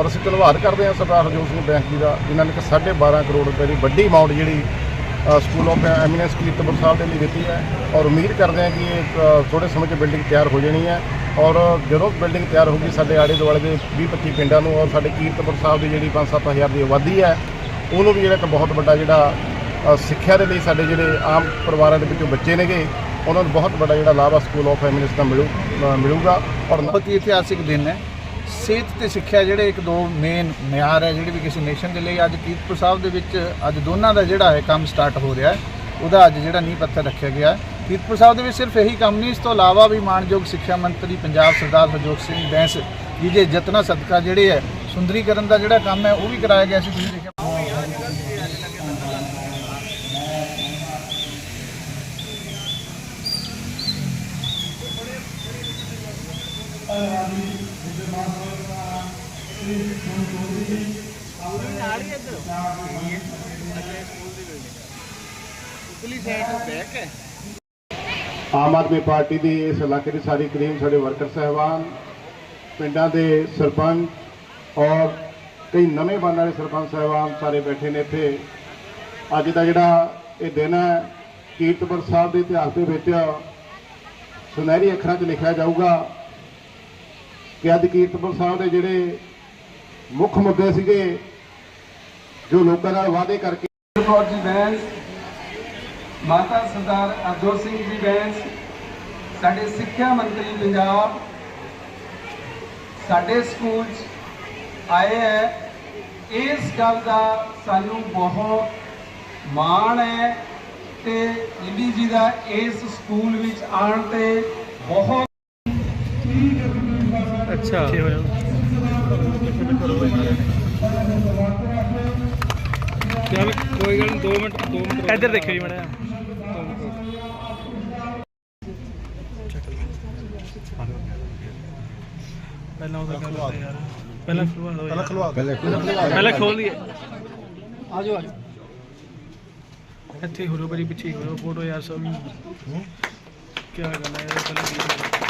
ਔਰ ਅਸੀਂ ਧੰਨਵਾਦ ਕਰਦੇ ਹਾਂ ਸਰਦਾਰ ਹਰਜੋਤ ਸਿੰਘ ਬੈਂਕ ਜੀ ਦਾ ਜਿਨ੍ਹਾਂ ਨੇ ਕਿ 12.5 ਕਰੋੜ ਰੁਪਏ ਦੀ ਵੱਡੀ ਅਮਾਉਂਟ ਜਿਹੜੀ school of eminence Kiratpur Sahib ਦੇ ਲਈ ਦਿੱਤੀ ਹੈ। ਔਰ ਉਮੀਦ ਕਰਦੇ ਹਾਂ ਕਿ ਇਹ ਅ, ਥੋੜ੍ਹੇ ਸਮੇਂ 'ਚ ਬਿਲਡਿੰਗ ਤਿਆਰ ਹੋ ਜਾਣੀ ਹੈ। ਔਰ ਜਦੋਂ ਬਿਲਡਿੰਗ ਤਿਆਰ ਹੋਊਗੀ ਸਾਡੇ ਆਲੇ ਦੁਆਲੇ ਦੇ 20-25 ਪਿੰਡਾਂ ਨੂੰ ਔਰ ਸਾਡੇ ਕੀਰਤਪੁਰ ਸਾਹਿਬ ਦੀ ਜਿਹੜੀ 5-7000 ਦੀ ਆਬਾਦੀ ਹੈ ਉਹਨੂੰ ਵੀ ਜਿਹੜਾ ਇੱਕ ਬਹੁਤ ਵੱਡਾ ਜਿਹੜਾ ਸਿੱਖਿਆ ਦੇ ਲਈ ਸਾਡੇ ਜਿਹੜੇ ਆਮ ਪਰਿਵਾਰਾਂ ਦੇ ਵਿੱਚੋਂ ਬੱਚੇ ਨੇਗੇ ਉਹਨਾਂ ਨੂੰ ਬਹੁਤ ਵੱਡਾ ਜਿਹੜਾ ਲਾਭ ਆ ਸਕੂਲ ਆਫ ਐਮੀਨੈਂਸ ਦਾ ਮਿਲੂ ਅ, ਮਿਲੂਗਾ। ਔਰ ਬਹੁਤ ਹੀ ਇਤਿਹਾਸਿਕ ਦਿਨ ਹੈ। ਸਿਹਤ ਤੇ ਸਿੱਖਿਆ ਜਿਹੜੇ ਇੱਕ ਦੋ ਮੇਨ ਮਿਆਰ ਹੈ ਜਿਹੜੀ ਵੀ ਕਿਸੇ ਨੇਸ਼ਨ ਦੇ ਲਈ ਅੱਜ ਕੀਰਤਪੁਰ ਸਾਹਿਬ ਦੇ ਵਿੱਚ ਅੱਜ ਦੋਨਾਂ ਦਾ ਜਿਹੜਾ ਹੈ ਕੰਮ ਸਟਾਰਟ ਹੋ ਰਿਹਾ ਹੈ, ਉਹਦਾ ਅੱਜ ਜਿਹੜਾ ਨੀਂਹ ਪੱਥਰ ਰੱਖਿਆ ਗਿਆ ਕੀਰਤਪੁਰ ਸਾਹਿਬ ਦੇ ਵਿੱਚ ਸਿਰਫ ਇਹੀ ਕੰਮ ਨਹੀਂ, ਇਸ ਤੋਂ ਇਲਾਵਾ ਵੀ ਮਾਨਯੋਗ ਸਿੱਖਿਆ ਮੰਤਰੀ ਪੰਜਾਬ ਸਰਦਾਰ ਹਰਜੋਤ ਸਿੰਘ ਬੈਂਸ ਜੀ ਦੇ ਯਤਨਾਂ ਸਦਕਾ ਜਿਹੜੇ ਹੈ, ਸੁੰਦਰੀਕਰਨ ਦਾ ਜਿਹੜਾ ਕੰਮ ਹੈ, ਉਹ ਵੀ ਕਰਾਇਆ ਗਿਆ ਸੀ। ਤੁਸੀਂ ਦੇਖਿਆ ਆਮ ਆਦਮੀ ਪਾਰਟੀ ਦੀ ਇਸ ਇਲਾਕੇ ਦੀ ਸਾਰੀ ਕਰੀਮ ਸਾਡੇ ਵਰਕਰ ਸਹਿਬਾਨ, ਪਿੰਡਾਂ ਦੇ ਸਰਪੰਚ ਔਰ ਕਈ ਨਵੇਂ ਬਣਨ ਵਾਲੇ ਸਰਪੰਚ ਸਹਿਬਾਨ ਸਾਰੇ ਬੈਠੇ ਨੇ ਇੱਥੇ। ਅੱਜ ਦਾ ਜਿਹੜਾ ਇਹ ਦਿਨ ਹੈ, ਕੀਰਤਪੁਰ ਸਾਹਿਬ ਦੇ ਇਤਿਹਾਸ ਦੇ ਵਿੱਚ ਸੁਨਹਿਰੀ ਅੱਖਰਾਂ 'ਚ ਲਿਖਿਆ ਜਾਊਗਾ। ਕਿ ਅੱਜ ਕੀਰਤਪੁਰ ਸਾਹਿਬ ਦੇ ਜਿਹੜੇ ਮੁੱਖ ਮੁੱਦੇ ਸੀਗੇ, ਜੋ ਲੋਕਾਂ ਨਾਲ ਵਾਅਦੇ ਕਰਕੇ ਕੌਰ ਜੀ ਬੈਂਸ ਮਾਤਾ ਸਰਦਾਰ ਅਰਜੋਤ ਸਿੰਘ ਜੀ ਬੈਂਸ ਸਾਡੇ ਸਿੱਖਿਆ ਮੰਤਰੀ ਪੰਜਾਬ, ਸਾਡੇ ਸਕੂਲ 'ਚ ਆਏ ਹੈ, ਇਸ ਗੱਲ ਦਾ ਸਾਨੂੰ ਬਹੁਤ ਮਾਣ ਹੈ ਤੇ ਇੰਦੀ ਜੀ ਦਾ ਇਸ ਸਕੂਲ ਵਿੱਚ ਆਉਣ ਤੇ ਬਹੁਤ ਅੱਛਾ। ਚੱਲ ਕੋਈ ਗੱਲ ਨਹੀਂ 2 ਮਿੰਟ 2 ਮਿੰਟ ਇੱਧਰ ਦੇਖਿਓ ਜੀ ਮੜਾ ਪਹਿਲਾਂ ਉਹਦਾ ਕਰਦੇ ਯਾਰ। ਪਹਿਲਾਂ ਖੁਲਵਾ ਦਿਓ ਪਹਿਲਾਂ ਖੁਲਵਾ ਪਹਿਲਾਂ ਖੋਲ ਲਈਏ। ਆਜੋ ਆਜੋ ਇੱਥੇ ਹੋਰੋ ਬਰੀ ਪਿੱਛੇ ਹੋਰੋ ਫੋਟੋ ਯਾਰ ਸਭ ਕੀ ਗੱਲ ਹੈ ਪਹਿਲਾਂ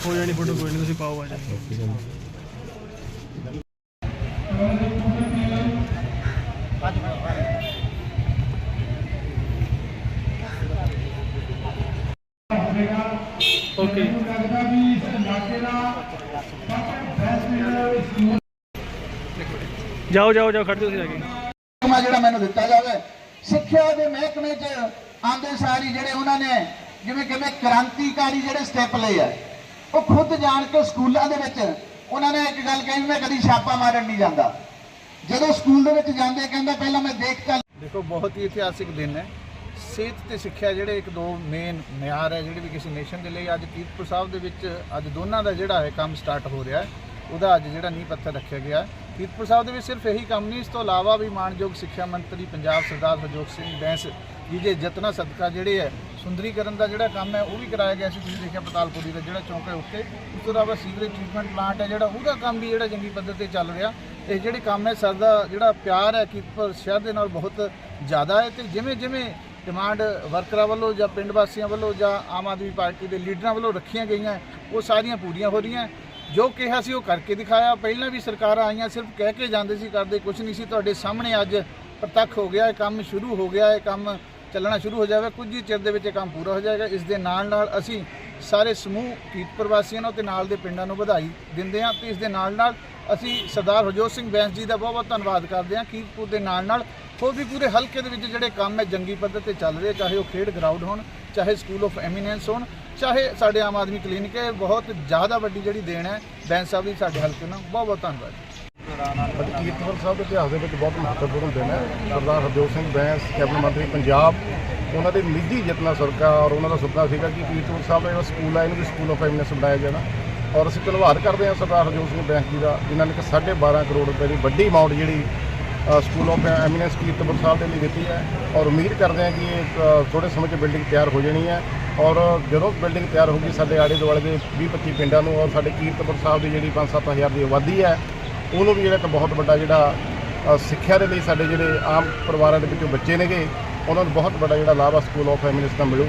ਹੋ ਜਾਣੀ ਫੋਟੋ ਕੋਈ ਨਹੀਂ ਤੁਸੀਂ ਪਾਓ ਆ ਜਾਣੀ ਓਕੇ ਜਾਓ ਜਾਓ ਜਾਓ ਜਾਓ ਤੁਸੀਂ ਆ ਕੇ। ਮਹਿਕਮਾ ਜਿਹੜਾ ਮੈਨੂੰ ਦਿੱਤਾ ਜਾਵੇ ਸਿੱਖਿਆ ਦੇ ਮਹਿਕਮੇ 'ਚ ਆਂਦੇ ਸਾਰੀ ਜਿਹੜੇ ਉਹਨਾਂ ਨੇ ਜਿਵੇਂ ਕਿਵੇਂ ਕ੍ਰਾਂਤੀਕਾਰੀ ਜਿਹੜੇ ਸਟੈਪ ਲਏ ਆ, ਉਹ ਖੁਦ ਜਾਣ ਕੇ ਸਕੂਲਾਂ ਦੇ ਵਿੱਚ, ਉਹਨਾਂ ਨੇ ਇੱਕ ਗੱਲ ਕਹੀ ਮੈਂ ਕਦੀ ਛਾਪਾ ਮਾਰਨ ਨਹੀਂ ਜਾਂਦਾ। ਜਦੋਂ ਸਕੂਲ ਦੇ ਵਿੱਚ ਜਾਂਦੇ ਕਹਿੰਦਾ ਪਹਿਲਾਂ ਮੈਂ ਦੇਖ ਦੇਖੋ, ਬਹੁਤ ਹੀ ਇਤਿਹਾਸਿਕ ਦਿਨ ਹੈ। ਸਿਹਤ ਤੇ ਸਿੱਖਿਆ ਜਿਹੜੇ ਇੱਕ ਦੋ ਮੇਨ ਮਿਆਰ ਹੈ, ਜਿਹੜੇ ਵੀ ਕਿਸੇ ਨੇਸ਼ਨ ਦੇ ਲਈ, ਅੱਜ ਕੀਰਤਪੁਰ ਸਾਹਿਬ ਦੇ ਵਿੱਚ, ਅੱਜ ਦੋਨਾਂ ਦਾ ਜਿਹੜਾ ਹੈ ਕੰਮ ਸਟਾਰਟ ਹੋ ਰਿਹਾ ਹੈ, ਉਹਦਾ ਅੱਜ ਜਿਹੜਾ ਨੀਂਹ ਪੱਥਰ ਰੱਖਿਆ ਗਿਆ ਕੀਰਤਪੁਰ ਸਾਹਿਬ ਦੇ ਵਿੱਚ ਸਿਰਫ ਇਹੀ ਕੰਮ ਨਹੀਂ, ਇਸ ਤੋਂ ਇਲਾਵਾ ਵੀ ਮਾਨਯੋਗ ਸਿੱਖਿਆ ਮੰਤਰੀ ਪੰਜਾਬ ਸਰਦਾਰ ਹਰਜੋਤ ਸਿੰਘ ਬੈਂਸ ਜੀ ਦੇ ਯਤਨਾਂ ਸਦਕਾ ਜਿਹੜੇ ਹੈ ਸੁੰਦਰੀਕਰਨ ਦਾ ਜਿਹੜਾ ਕੰਮ ਹੈ, ਉਹ ਵੀ ਕਰਾਇਆ ਗਿਆ ਸੀ। ਤੁਸੀਂ ਦੇਖਿਆ ਪਤਾਲਪੁਰੀ ਦਾ ਜਿਹੜਾ ਚੌਂਕ ਹੈ ਉੱਤੇ ਉਸ ਤੋਂ ਇਲਾਵਾ ਸੀਵਰੇਜ ਟ੍ਰੀਟਮੈਂਟ ਪਲਾਂਟ ਹੈ ਜਿਹੜਾ, ਉਹਦਾ ਕੰਮ ਵੀ ਜਿਹੜਾ ਜੰਗੀ ਪੱਧਰ ਤੇ ਚੱਲ ਰਿਹਾ। ਇਹ ਜਿਹੜੇ ਕੰਮ ਹੈ, ਸਰ ਦਾ ਜਿਹੜਾ ਪਿਆਰ ਹੈ ਕੀਰਤਪੁਰ ਸ਼ਹਿਰ ਦੇ ਨਾਲ ਬਹੁਤ ਜ਼ਿਆਦਾ ਹੈ ਤੇ ਜਿਵੇਂ ਜਿਵੇਂ ਡਿਮਾਂਡ ਵਰਕਰਾਂ ਵੱਲੋਂ ਜਾਂ ਪਿੰਡ ਵਾਸੀਆਂ ਵੱਲੋਂ ਜਾਂ ਆਮ ਆਦਮੀ ਪਾਰਟੀ ਦੇ ਲੀਡਰਾਂ ਵੱਲੋਂ ਰੱਖੀਆਂ ਗਈਆਂ, ਉਹ ਸਾਰੀਆਂ ਪੂਰੀਆਂ ਹੋ ਰਹੀਆਂ। ਜੋ ਕਿਹਾ ਸੀ ਉਹ ਕਰਕੇ ਦਿਖਾਇਆ। ਪਹਿਲਾਂ ਵੀ ਸਰਕਾਰਾਂ ਆਈਆਂ, ਸਿਰਫ ਕਹਿ ਕੇ ਜਾਂਦੇ ਸੀ, ਕਰਦੇ ਕੁਝ ਨਹੀਂ ਸੀ। ਤੁਹਾਡੇ ਸਾਹਮਣੇ ਅੱਜ ਪ੍ਰਤੱਖ ਹੋ ਗਿਆ, ਇਹ ਕੰਮ ਸ਼ੁਰੂ ਹੋ ਗਿਆ, ਇਹ ਕੰਮ ਚੱਲਣਾ ਸ਼ੁਰੂ ਹੋ ਜਾਵੇਗਾ ਕੁਝ ਹੀ ਚਿਰ ਦੇ ਵਿੱਚ ਇਹ ਕੰਮ ਪੂਰਾ ਹੋ ਜਾਏਗਾ। ਇਸ ਦੇ ਨਾਲ ਨਾਲ ਅਸੀਂ ਸਾਰੇ ਸਮੂਹ ਕੀਰਤਪੁਰ ਪ੍ਰਵਾਸੀਆਂ ਨੂੰ ਤੇ ਨਾਲ ਦੇ ਪਿੰਡਾਂ ਨੂੰ ਵਧਾਈ ਦਿੰਦੇ ਹਾਂ ਤੇ ਇਸ ਦੇ ਨਾਲ ਨਾਲ ਅਸੀਂ ਸਰਦਾਰ ਹਰਜੋਤ ਸਿੰਘ ਬੈਂਸ ਜੀ ਦਾ ਬਹੁਤ ਬਹੁਤ ਧੰਨਵਾਦ ਕਰਦੇ ਹਾਂ। ਕੀਰਤਪੁਰ ਦੇ ਨਾਲ ਨਾਲ ਹੋਰ ਵੀ ਪੂਰੇ ਹਲਕੇ ਦੇ ਵਿੱਚ ਜਿਹੜੇ ਕੰਮ ਹੈ, ਜੰਗੀ ਪੱਧਰ ਤੇ ਚੱਲ ਰਹੇ, ਚਾਹੇ ਉਹ ਖੇਡ ਗਰਾਊਂਡ ਹੋਣ, ਚਾਹੇ ਸਕੂਲ ਆਫ ਐਮੀਨੈਂਸ ਹੋਣ, ਚਾਹੇ ਸਾਡੇ ਆਮ ਆਦਮੀ ਕਲੀਨਿਕ ਹੈ ਬਹੁਤ ਜ਼ਿਆਦਾ ਵੱਡੀ ਜਿਹੜੀ ਦੇਣ ਹੈ। ਬੈਂਸ ਸਾਹਿਬ ਦੀ ਸਾਡੇ ਹਲਕੇ ਨੂੰ ਬਹੁਤ ਬਹੁਤ ਧੰਨਵਾਦ। ਅੱਜ ਕੀਰਤਪੁਰ ਸਾਹਿਬ ਦੇ ਇਤਿਹਾਸ ਦੇ ਵਿੱਚ ਬਹੁਤ ਮਹੱਤਵਪੂਰਨ ਦਿਨ ਹੈ। ਸਰਦਾਰ ਹਰਜੋਤ ਸਿੰਘ ਬੈਂਸ ਕੈਬਨਿਟ ਮੰਤਰੀ ਪੰਜਾਬ ਉਹਨਾਂ ਦੇ ਨਿੱਜੀ ਯਤਨਾਂ ਸਰਕਾਰ ਔਰ ਉਹਨਾਂ ਦਾ ਸੁਪਨਾ ਸੀਗਾ ਕਿ ਕੀਰਤਪੁਰ ਸਾਹਿਬ ਦਾ ਜਿਹੜਾ ਸਕੂਲ ਹੈ ਇਹਨੂੰ ਵੀ ਸਕੂਲ ਆਫ ਐਮਿਨੈਂਸ ਬਣਾਇਆ ਜਾਣਾ। ਔਰ ਅਸੀਂ ਧੰਨਵਾਦ ਕਰਦੇ ਹਾਂ ਸਰਦਾਰ ਹਰਜੋਤ ਸਿੰਘ ਬੈਂਸ ਜੀ ਦਾ ਜਿਨ੍ਹਾਂ ਨੇ ਕਿ 12.5 ਕਰੋੜ ਰੁਪਏ ਦੀ ਵੱਡੀ ਅਮਾਉਂਟ ਜਿਹੜੀ school of eminence Kiratpur Sahib ਦੇ ਲਈ ਦਿੱਤੀ ਹੈ। ਔਰ ਉਮੀਦ ਕਰਦੇ ਹਾਂ ਕਿ ਇਹ ਅ, ਥੋੜ੍ਹੇ ਸਮੇਂ 'ਚ ਬਿਲਡਿੰਗ ਤਿਆਰ ਹੋ ਜਾਣੀ ਹੈ। ਔਰ ਜਦੋਂ ਬਿਲਡਿੰਗ ਤਿਆਰ ਹੋਊਗੀ ਸਾਡੇ ਆਲੇ ਦੁਆਲੇ ਦੇ 20-25 ਪਿੰਡਾਂ ਨੂੰ ਔਰ ਸਾਡੇ ਕੀਰਤਪੁਰ ਸਾਹਿਬ ਦੀ ਜਿਹੜੀ 5-7000 ਦੀ ਆਬਾਦੀ ਹੈ ਉਹਨੂੰ ਵੀ ਜਿਹੜਾ ਇੱਕ ਬਹੁਤ ਵੱਡਾ ਜਿਹੜਾ ਸਿੱਖਿਆ ਦੇ ਲਈ ਸਾਡੇ ਜਿਹੜੇ ਆਮ ਪਰਿਵਾਰਾਂ ਦੇ ਵਿੱਚੋਂ ਬੱਚੇ ਨੇਗੇ, ਉਹਨਾਂ ਨੂੰ ਬਹੁਤ ਵੱਡਾ ਜਿਹੜਾ ਲਾਭ ਆ ਸਕੂਲ ਆਫ ਐਮਿਨੈਂਸ ਦਾ ਮਿਲੂ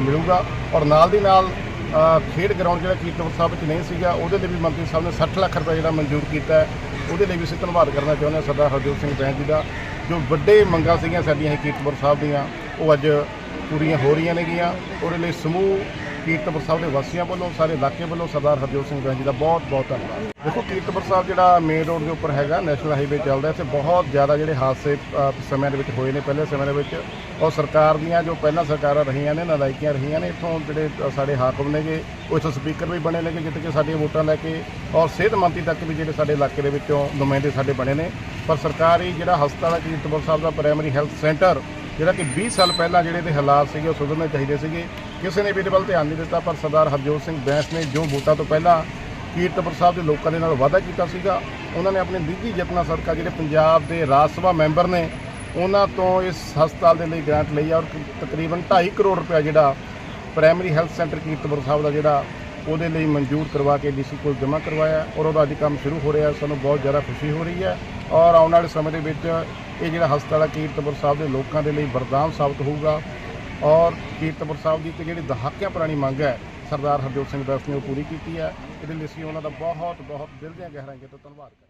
ਮਿਲੂਗਾ। ਔਰ ਨਾਲ ਦੀ ਨਾਲ ਖੇਡ ਗਰਾਊਂਡ ਜਿਹੜਾ ਕੀਰਤਪੁਰ ਸਾਹਿਬ ਵਿੱਚ ਨਹੀਂ ਸੀਗਾ, ਉਹਦੇ ਲਈ ਵੀ ਮੰਤਰੀ ਸਾਹਿਬ ਨੇ 60 ਲੱਖ ਰੁਪਏ ਜਿਹੜਾ ਮਨਜ਼ੂਰ ਕੀਤਾ ਉਹਦੇ ਲਈ ਵੀ ਅਸੀਂ ਧੰਨਵਾਦ ਕਰਨਾ ਚਾਹੁੰਦੇ ਹਾਂ ਸਰਦਾਰ ਹਰਜੋਤ ਸਿੰਘ ਬੈਂਸ ਜੀ ਦਾ, ਜੋ ਵੱਡੇ ਮੰਗਾਂ ਸੀਗੀਆਂ ਸਾਡੀਆਂ ਕੀਰਤਪੁਰ ਸਾਹਿਬ ਦੀਆਂ, ਉਹ ਅੱਜ ਪੂਰੀਆਂ ਹੋ ਰਹੀਆਂ ਨੇਗੀਆਂ। ਉਹਦੇ ਲਈ ਸਮੂਹ ਕੀਰਤਪੁਰ ਸਾਹਿਬ ਦੇ ਵਾਸੀਆਂ ਵੱਲੋਂ ਸਾਰੇ ਇਲਾਕੇ ਵੱਲੋਂ ਸਰਦਾਰ ਹਰਜੋਤ ਸਿੰਘ ਬੈਂਸ ਦਾ ਬਹੁਤ ਬਹੁਤ ਧੰਨਵਾਦ। ਦੇਖੋ ਕੀਰਤਪੁਰ ਸਾਹਿਬ ਜਿਹੜਾ ਮੇਨ ਰੋਡ ਦੇ ਉੱਪਰ ਹੈਗਾ ਨੈਸ਼ਨਲ ਹਾਈਵੇ ਚੱਲਦਾ ਇੱਥੇ ਬਹੁਤ ਜ਼ਿਆਦਾ ਜਿਹੜੇ ਹਾਦਸੇ ਅ, ਸਮਿਆਂ ਦੇ ਵਿੱਚ ਹੋਏ ਨੇ ਪਹਿਲੇ ਸਮੇਂ ਦੇ ਵਿੱਚ। ਔਰ ਸਰਕਾਰ ਦੀਆਂ ਜੋ ਪਹਿਲਾਂ ਸਰਕਾਰਾਂ ਰਹੀਆਂ ਨੇ ਨਲਾਇਕੀਆਂ ਰਹੀਆਂ ਨੇ ਇੱਥੋਂ ਜਿਹੜੇ ਸਾਡੇ ਹਾਕਮ ਨੇਗੇ ਉਹ ਇੱਥੋਂ ਸਪੀਕਰ ਵੀ ਬਣੇ ਨੇਗੇ ਜਿੱਥੇ ਕਿ ਸਾਡੀਆਂ ਵੋਟਾਂ ਲੈ ਕੇ ਔਰ ਸਿਹਤ ਮੰਤਰੀ ਤੱਕ ਵੀ ਜਿਹੜੇ ਸਾਡੇ ਇਲਾਕੇ ਦੇ ਵਿੱਚੋਂ ਨੁਮਾਇੰਦੇ ਸਾਡੇ ਬਣੇ ਨੇ। ਪਰ ਸਰਕਾਰੀ ਜਿਹੜਾ ਹਸਪਤਾਲ ਹੈ ਕੀਰਤਪੁਰ ਸਾਹਿਬ ਦਾ ਪ੍ਰਾਇਮਰੀ ਹੈਲਥ ਸੈਂਟਰ ਜਿਹੜਾ ਕਿ 20 ਸਾਲ ਪਹਿਲਾਂ ਜਿਹੜੇ ਦੇ ਹਾਲਾਤ ਸੀਗੇ, ਉਹ ਸੁਧਰਨੇ ਚਾਹੀਦੇ ਸੀਗੇ। ਕਿਸੇ ਨੇ ਵੀ ਇਹਦੇ ਵੱਲ ਧਿਆਨ ਨਹੀਂ ਦਿੱਤਾ, ਪਰ ਸਰਦਾਰ ਹਰਜੋਤ ਸਿੰਘ ਬੈਂਸ ਨੇ ਜੋ ਵੋਟਾਂ ਤੋਂ ਪਹਿਲਾਂ ਕੀਰਤਪੁਰ ਸਾਹਿਬ ਦੇ ਲੋਕਾਂ ਦੇ ਨਾਲ ਵਾਅਦਾ ਕੀਤਾ ਸੀਗਾ, ਉਹਨਾਂ ਨੇ ਆਪਣੇ ਨਿੱਜੀ ਯਤਨਾਂ ਸਦਕਾ ਜਿਹੜੇ ਪੰਜਾਬ ਦੇ ਰਾਜ ਸਭਾ ਮੈਂਬਰ ਨੇ, ਉਹਨਾਂ ਤੋਂ ਇਸ ਹਸਪਤਾਲ ਦੇ ਲਈ ਗ੍ਰਾਂਟ ਲਈ ਔਰ ਤਕਰੀਬਨ 2.5 ਕਰੋੜ ਰੁਪਏ ਜਿਹੜਾ primary health centre Kiratpur Sahib ਦਾ ਜਿਹੜਾ ਉਹਦੇ ਲਈ ਮਨਜ਼ੂਰ ਕਰਵਾ ਕੇ ਡੀਸੀ ਕੋਲ ਜਮ੍ਹਾਂ ਕਰਵਾਇਆ ਔਰ ਉਹਦਾ ਅੱਜ ਕੰਮ ਸ਼ੁਰੂ ਹੋ ਰਿਹਾ ਸਾਨੂੰ ਬਹੁਤ ਜ਼ਿਆਦਾ ਖੁਸ਼ੀ ਹੋ ਰਹੀ ਹੈ ਔਰ ਆਉਣ ਵਾਲੇ ਸਮੇਂ ਦੇ ਵਿੱਚ ਇਹ ਜਿਹੜਾ ਹਸਪਤਾਲ ਹੈ ਕੀਰਤਪੁਰ ਸਾਹਿਬ ਦੇ ਲੋਕਾਂ ਦੇ ਲਈ ਵਰਦਾਨ ਸਾਬਤ ਹੋਊਗਾ ਔਰ ਕੀਰਤਪੁਰ ਸਾਹਿਬ ਦੀ ਇੱਕ ਜਿਹੜੀ ਦਹਾਕਿਆਂ ਪੁਰਾਣੀ ਮੰਗ ਹੈ, ਸਰਦਾਰ ਹਰਜੋਤ ਸਿੰਘ ਦਾਸ ਨੇ ਉਹ ਪੂਰੀ ਕੀਤੀ ਹੈ। ਇਹਦੇ ਲਈ ਅਸੀਂ ਉਹਨਾਂ ਦਾ ਬਹੁਤ ਬਹੁਤ ਦਿਲ ਦੀਆਂ ਗਹਿਰਾਈਆਂ ਤੋਂ ਧੰਨਵਾਦ ਕਰਦੇ